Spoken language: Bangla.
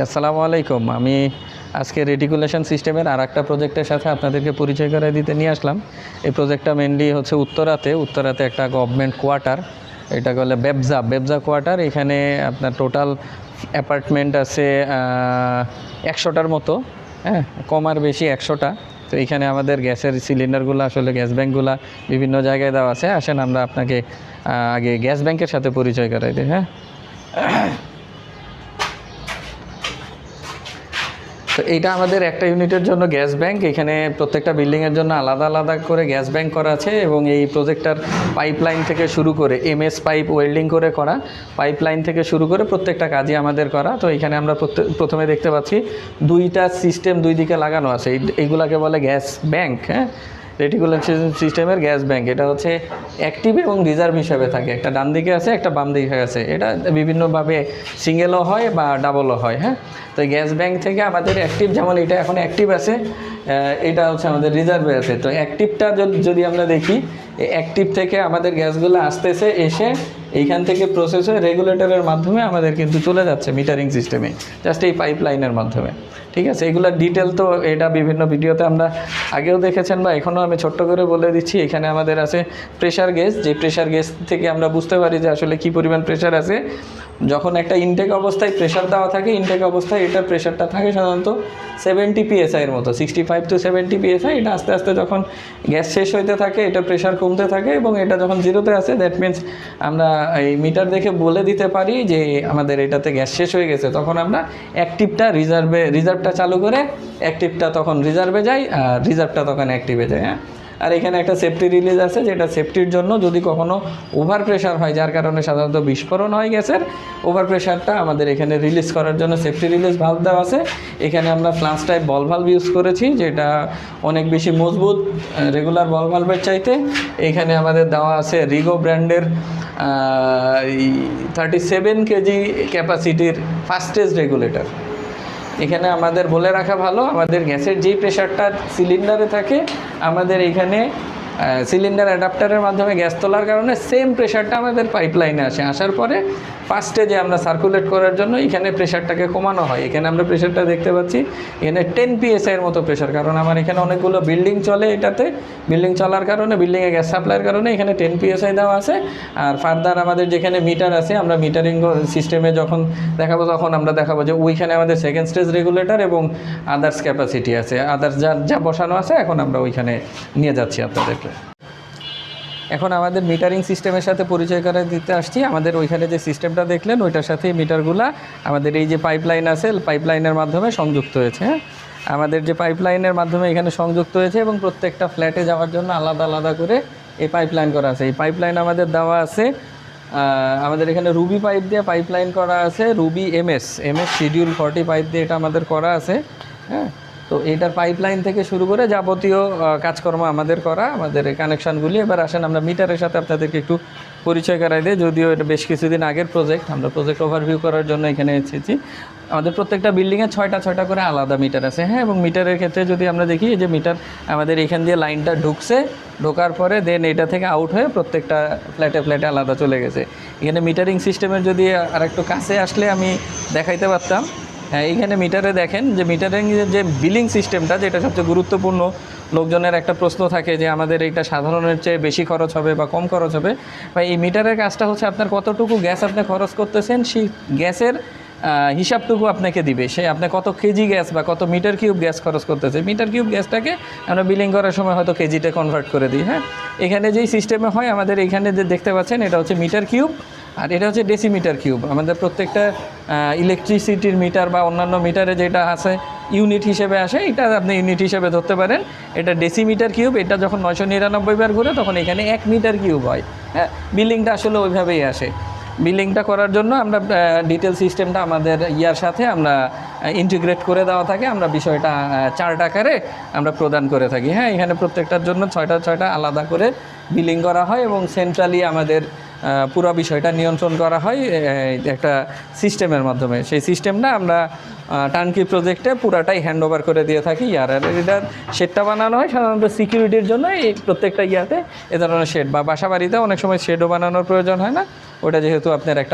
আসসালামু আলাইকুম। আমি আজকে রেটিকুলেশন সিস্টেমের আর একটা প্রজেক্টের সাথে আপনাদেরকে পরিচয় করে দিতে নিয়ে আসলাম। এই প্রজেক্টটা মেনলি হচ্ছে উত্তরাতে। উত্তরাতে একটা গভর্নমেন্ট কোয়ার্টার এটা বলে বেবজা বেবজা কোয়ার্টার এখানে আপনার টোটাল অ্যাপার্টমেন্ট আছে একশোটার মতো। হ্যাঁ কম আর বেশি একশোটা। তো এখানে আমাদের গ্যাসের সিলিন্ডারগুলো আসলে গ্যাস ব্যাঙ্কগুলো বিভিন্ন জায়গায় দেওয়া আছে। আসেন আমরা আপনাকে আগে গ্যাস ব্যাংকের সাথে পরিচয় করাই দিই হ্যাঁ। তো এইটা আমাদের একটা ইউনিটের জন্য গ্যাস ব্যাংক। এখানে প্রত্যেকটা বিল্ডিংয়ের জন্য আলাদা আলাদা করে গ্যাস ব্যাংক করা আছে এবং এই প্রজেক্টটার পাইপলাইন থেকে শুরু করে এমএস পাইপ ওয়েল্ডিং করে করা, পাইপলাইন থেকে শুরু করে প্রত্যেকটা কাজই আমাদের করা। তো এখানে আমরা প্রথমে দেখতে পাচ্ছি দুইটা সিস্টেম দুই দিকে লাগানো আছে। এই এইগুলাকে বলে গ্যাস ব্যাংক হ্যাঁ? রেটিকুলেশন সিস্টেমের গ্যাস ব্যাংক এটা হচ্ছে অ্যাক্টিভ এবং রিজার্ভ হিসাবে থাকে। একটা ডান দিকে আছে, একটা বাম দিকে আছে। এটা বিভিন্নভাবে সিঙ্গেলও হয় বা ডাবলও হয় হ্যাঁ? তো গ্যাস ব্যাংক থেকে আমাদের অ্যাক্টিভ যেমন এটা এখন অ্যাক্টিভ আছে এটা হচ্ছে আমাদের রিজার্ভে আছে। তো অ্যাক্টিভটা যদি আমরা দেখি অ্যাক্টিভ থেকে আমাদের গ্যাসগুলো আসতেছে, এসে এইখান থেকে প্রসেস হয়ে রেগুলেটরের মাধ্যমে আমাদের কিন্তু চলে যাচ্ছে মিটারিং সিস্টেমে জাস্ট এই পাইপ লাইনের মাধ্যমে। ঠিক আছে? এগুলোর ডিটেল তো এটা বিভিন্ন ভিডিওতে আমরা আগেও দেখেছেন বা এখনও আমি ছোট্ট করে বলে দিচ্ছি। এখানে আমাদের আছে প্রেশার গেজ যে প্রেশার গেজ থেকে আমরা বুঝতে পারি যে আসলে কী পরিমাণ প্রেশার আছে। যখন একটা ইনটেক অবস্থায় প্রেশার দেওয়া থাকে ইনটেক অবস্থায় এটা প্রেশারটা থাকে সাধারণত সেভেন্টি পিএসআই এর মতো sixty five to seventy PSI এটা আস্তে আস্তে যখন গ্যাস শেষ হইতে থাকে, এটা প্রেশার কমতে থাকে এবং এটা যখন জিরোতে আসে দ্যাট মিন্স আমরা এই মিটার দেখে বলে দিতে পারি যে আমাদের এটাতে গ্যাস শেষ হয়ে গেছে। তখন আমরা অ্যাক্টিভটা রিজার্ভে, রিজার্ভটা চালু করে অ্যাক্টিভটা তখন রিজার্ভে যায় আর রিজার্ভটা তখন অ্যাক্টিভে যায় হ্যাঁ? আর এখানে একটা সেফটি রিলিজ আছে যেটা সেফটির জন্য যদি কখনো ওভার প্রেশার হয়, যার কারণে সাধারণত বিস্ফোরণ হয় গ্যাসের ওভার প্রেশারটা আমাদের এখানে রিলিজ করার জন্য সেফটি রিলিজ ভাল্ব দেওয়া আছে। এখানে আমরা flange type ball valve use করেছি, যেটা অনেক বেশি মজবুত রেগুলার বল ভাল্বের চাইতে। এখানে আমাদের দেওয়া আছে রিগো ব্র্যান্ডের থার্টি সেভেন কেজি ক্যাপাসিটির ফাস্টেস্ট রেগুলেটর এখানে আমাদের বলে রাখা ভালো, আমাদের গ্যাসের যেই প্রেশারটা সিলিন্ডারে থাকে, আমাদের এখানে সিলিন্ডার অ্যাডাপ্টারের মাধ্যমে গ্যাস তোলার কারণে সেম প্রেশারটা আমাদের পাইপলাইনে আসে। আসার পরে ফার্স্টে যে আমরা সার্কুলেট করার জন্য এখানে প্রেশারটাকে কমানো হয়। এখানে আমরা প্রেশারটা দেখতে পাচ্ছি, এখানে টেন পিএসআই এর মতো প্রেশার কারণ আমার এখানে অনেকগুলো বিল্ডিং চলে এটাতে। বিল্ডিং চলার কারণে বিল্ডিংয়ে গ্যাস সাপ্লাইয়ের কারণে এখানে টেন পিএসআই দেওয়া আছে। আর ফার্দার আমাদের যেখানে মিটার আছে, আমরা মিটারিং সিস্টেমে যখন দেখাবো তখন আমরা দেখাবো যে ওইখানে আমাদের সেকেন্ড স্টেজ রেগুলেটর এবং আদার্স ক্যাপাসিটি আছে। আদার্স যা যা বসানো আছে, এখন আমরা ওইখানে নিয়ে যাচ্ছি আপনাদেরকে। এখন আমাদের মিটারিং সিস্টেমের সাথে পরিচয় করে দিতে আসছি। আমাদের ওইখানে যে সিস্টেমটা দেখলেন, ওইটার সাথে মিটারগুলা আমাদের এই যে পাইপলাইন আছে পাইপলাইনের মাধ্যমে সংযুক্ত হয়েছে হ্যাঁ? আমাদের যে পাইপলাইনের মাধ্যমে এখানে সংযুক্ত হয়েছে এবং প্রত্যেকটা ফ্ল্যাটে যাওয়ার জন্য আলাদা আলাদা করে এই পাইপলাইন করা আছে। এই পাইপলাইন আমাদের দেওয়া আছে আমাদের এখানে রুবি পাইপ দিয়ে পাইপলাইন করা আছে Ruby MS MS schedule forty pipe দিয়ে এটা আমাদের করা আছে হ্যাঁ? তো এটার পাইপলাইন থেকে শুরু করে যাবতীয় কাজকর্ম আমাদের করা, আমাদের কানেকশানগুলি এবার আসেন আমরা মিটারের সাথে আপনাদেরকে একটু পরিচয় করাই দিই, যদিও এটা বেশ কিছুদিন আগের প্রজেক্ট আমরা প্রজেক্ট ওভারভিউ করার জন্য এখানে এসেছি। আমাদের প্রত্যেকটা বিল্ডিংয়ে ছয়টা ছয়টা করে আলাদা মিটার আছে হ্যাঁ? এবং মিটারের ক্ষেত্রে যদি আমরা দেখি যে মিটার আমাদের এখান দিয়ে লাইনটা ঢুকছে, ঢোকার পরে দেন এটা থেকে আউট হয়ে প্রত্যেকটা ফ্ল্যাটে ফ্ল্যাটে আলাদা চলে গেছে। এখানে মিটারিং সিস্টেমের যদি আর একটু কাছে আসলে আমি দেখাইতে পারতাম হ্যাঁ এইখানে মিটারে দেখেন যে মিটারিং যে বিলিং সিস্টেমটা যেটা সবচেয়ে গুরুত্বপূর্ণ, লোকজনের একটা প্রশ্ন থাকে যে আমাদের এইটা সাধারণের চেয়ে বেশি খরচ হবে বা কম খরচ হবে। বা এই মিটারের কাজটা হচ্ছে আপনার কতটুকু গ্যাস আপনি খরচ করতেছেন, সেই গ্যাসের হিসাবটুকু আপনাকে দিবে। সে আপনি কত কেজি গ্যাস বা কত মিটার কিউব গ্যাস খরচ করতেছে মিটার কিউব গ্যাসটাকে আমরা বিলিং করার সময় হয়তো কেজিতে কনভার্ট করে দিই হ্যাঁ? এখানে যেই সিস্টেমে হয়, আমাদের এখানে যে দেখতে পাচ্ছেন, এটা হচ্ছে মিটার কিউব আর এটা হচ্ছে ডেসিমিটার কিউব আমাদের প্রত্যেকটা ইলেকট্রিসিটির মিটার বা অন্যান্য মিটারে যেটা আছে ইউনিট হিসেবে আসে, এটা আপনি ইউনিট হিসেবে ধরতে পারেন। এটা ডেসিমিটার কিউব এটা যখন নয়শো নিরানব্বই বার ঘুরে, তখন এখানে এক মিটার কিউব হয়। হ্যাঁ বিল্ডিংটা আসলে ওইভাবেই আসে। বিলিংটা করার জন্য আমরা ডিটেল সিস্টেমটা আমাদের ইয়ার সাথে আমরা ইন্টিগ্রেট করে দেওয়া থাকে। আমরা বিষয়টা চার্ট আকারে আমরা প্রদান করে থাকি। হ্যাঁ এখানে প্রত্যেকটার জন্য ছয়টা ছয়টা আলাদা করে বিলিং করা হয় এবং সেন্ট্রালি আমাদের পুরো বিষয়টা নিয়ন্ত্রণ করা হয় একটা সিস্টেমের মাধ্যমে। সেই সিস্টেমটা আমরা টার্নকি প্রজেক্টে পুরাটাই হ্যান্ড ওভার করে দিয়ে থাকি। ইয়ার আর এটার শেডটা বানানো হয় সাধারণত সিকিউরিটির জন্য এই প্রত্যেকটা ইয়াতে এ ধরনের শেড বা বাসা বাড়িতে অনেক সময় শেডও বানানোর প্রয়োজন হয় না। ওটা যেহেতু আপনার একটা